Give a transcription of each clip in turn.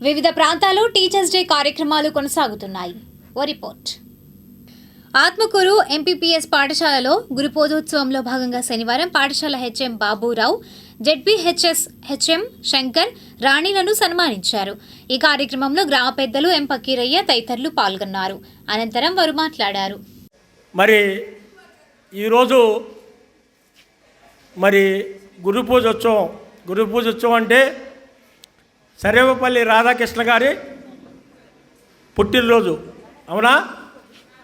వివిధ ప్రాంతాల్లో teachers day కార్యక్రమాలు కొనసాగుతున్నాయి. ఓ రిపోర్ట్. ఆత్మకూరు ఎంపీపీఎస్ పాఠశాలలో గురుపోదోత్సవంలో భాగంగా శనివారం పాఠశాల HM Baburao ZPHS HM Shankar రాణిలను సన్మానించారు. ఈ కార్యక్రమంలో గ్రామ పెద్దలు ఎం పకీరయ్య తదితరులు పాల్గొన్నారు. అనంతరం వారు మాట్లాడారు. మరి ఈరోజు మరి గురు పూజ గురు అంటే సర్వేపల్లి రాధాకృష్ణ గారి పుట్టినరోజు. అవునా?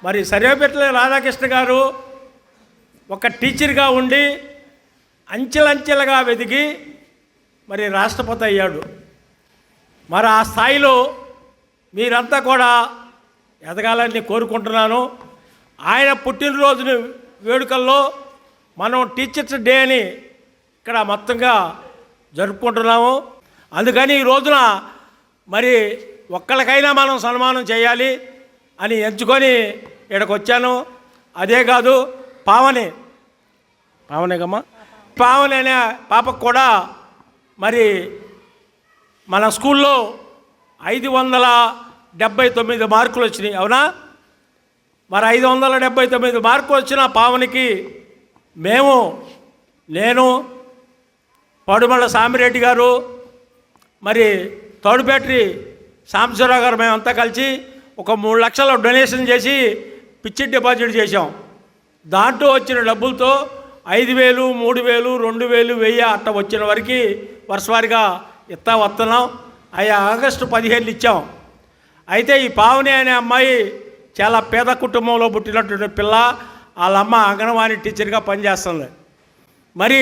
మరి సర్వేపల్లి రాధాకృష్ణ గారు ఒక టీచర్గా ఉండి అంచెలంచెలుగా వెతికి మరి రాష్ట్రపతి అయ్యాడు. మరి ఆ స్థాయిలో మీరంతా కూడా ఎదగాలని కోరుకుంటున్నాను. ఆయన పుట్టినరోజుని వేడుకల్లో మనం టీచర్స్ డే అని ఇక్కడ మొత్తంగా జరుపుకుంటున్నాము. అందుకని ఈ రోజున మరి ఒక్కళ్ళకైనా మనం సన్మానం చేయాలి అని ఎంచుకొని ఇక్కడికి వచ్చాను అదే కాదు పావని. పావనేగమ్మా పావని అనే పాపకు కూడా మరి మన స్కూల్లో ఐదు వందల డెబ్బై తొమ్మిది మార్కులు వచ్చినాయి. అవునా? మరి ఐదు వందల డెబ్బై తొమ్మిది మార్కులు వచ్చిన పావనికి మేము నేను పడుమల సామిరెడ్డి గారు మరి తోడుపేటరి సాంబశివరావు గారు మేమంతా కలిసి ఒక మూడు లక్షల డొనేషన్ చేసి పిచ్చి డిపాజిట్ చేశాం. దాంట్లో వచ్చిన డబ్బులతో ఐదు వేలు మూడు వేలు రెండు వేలు వెయ్యి అట్ట వచ్చిన వరకు వరుసవారిగా ఇస్తా వస్తున్నాం అవి ఆగస్టు పదిహేను ఇచ్చాం. అయితే ఈ పావని అనే అమ్మాయి చాలా పేద కుటుంబంలో పుట్టినటువంటి పిల్ల. వాళ్ళ అమ్మ అంగన్వాడీ టీచర్గా పనిచేస్తుంది. మరి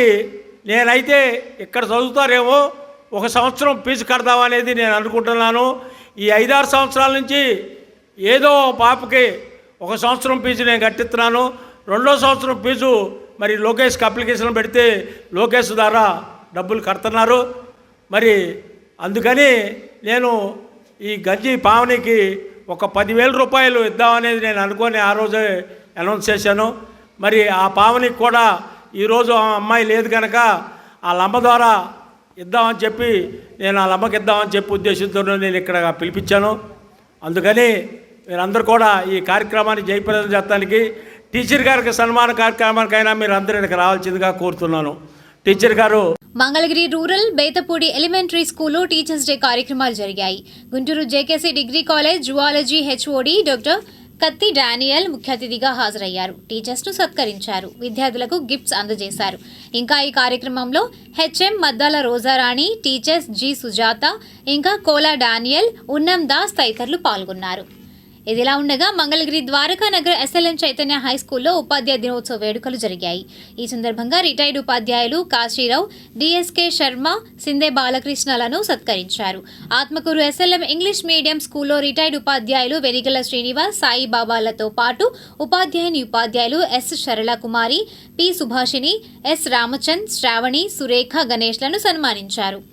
నేనైతే ఇక్కడ చదువుతారేమో ఒక సంవత్సరం ఫీజు కడదామనేది నేను అనుకుంటున్నాను. ఈ ఐదారు సంవత్సరాల నుంచి ఏదో పాపకి ఒక సంవత్సరం ఫీజు నేను కట్టిస్తున్నాను. రెండో సంవత్సరం ఫీజు మరి లోకేష్కి అప్లికేషన్ పెడితే లోకేష్ ద్వారా డబ్బులు కడుతున్నారు. మరి అందుకని నేను ఈ గంజి పావనికి ఒక పదివేల రూపాయలు ఇద్దామనేది నేను అనుకొని ఆ రోజే అనౌన్స్ చేశాను. మరి ఆ పావనికి కూడా ఈరోజు ఆ అమ్మాయి లేదు కనుక వాళ్ళ అమ్మ ద్వారా ఇద్దామని చెప్పి నేను వాళ్ళ అమ్మకి ఇద్దామని చెప్పి ఉద్దేశంతో నేను ఇక్కడ పిలిపించాను. అందుకని మీరందరూ కూడా ఈ కార్యక్రమాన్ని జయప్రదం చేస్తానికి టీచర్ గారికి సన్మాన కార్యక్రమానికైనా మీరు అందరూ ఇక్కడికి రావాల్సిందిగా కోరుతున్నాను. టీచర్ గారు. మంగళగిరి రూరల్ బేతపూడి ఎలిమెంటరీ స్కూల్లో టీచర్స్ డే కార్యక్రమాలు జరిగాయి. Guntur JKC degree college zoology HOD doctor Katti Daniel ముఖ్య అతిథిగా హాజరయ్యారు. టీచర్స్ను సత్కరించారు. విద్యార్థులకు గిఫ్ట్స్ అందజేశారు. ఇంకా ఈ కార్యక్రమంలో HM Maddala Rojarani teachers G Sujatha ఇంకా కోలా డానియల్ ఉన్నం దాస్ తదితరులు పాల్గొన్నారు. ఇదిలా ఉండగా మంగళగిరి ద్వారకా నగర్ ఎస్ఎల్ఎం చైతన్య హై స్కూల్లో ఉపాధ్యాయ దినోత్సవ వేడుకలు జరిగాయి. ఈ సందర్భంగా రిటైర్డ్ ఉపాధ్యాయులు కాశీరావు డిఎస్కే శర్మ సిందే బాలకృష్ణలను సత్కరించారు. ఆత్మకూరు ఎస్ఎల్ఎం ఇంగ్లీష్ మీడియం స్కూల్లో రిటైర్డ్ ఉపాధ్యాయులు వెరిగల శ్రీనివాస్ సాయి బాబాలతో పాటు ఉపాధ్యాయుని ఉపాధ్యాయులు S Sarala Kumari P Subhashini S Ramachand Sravani Surekha గణేష్లను సన్మానించారు.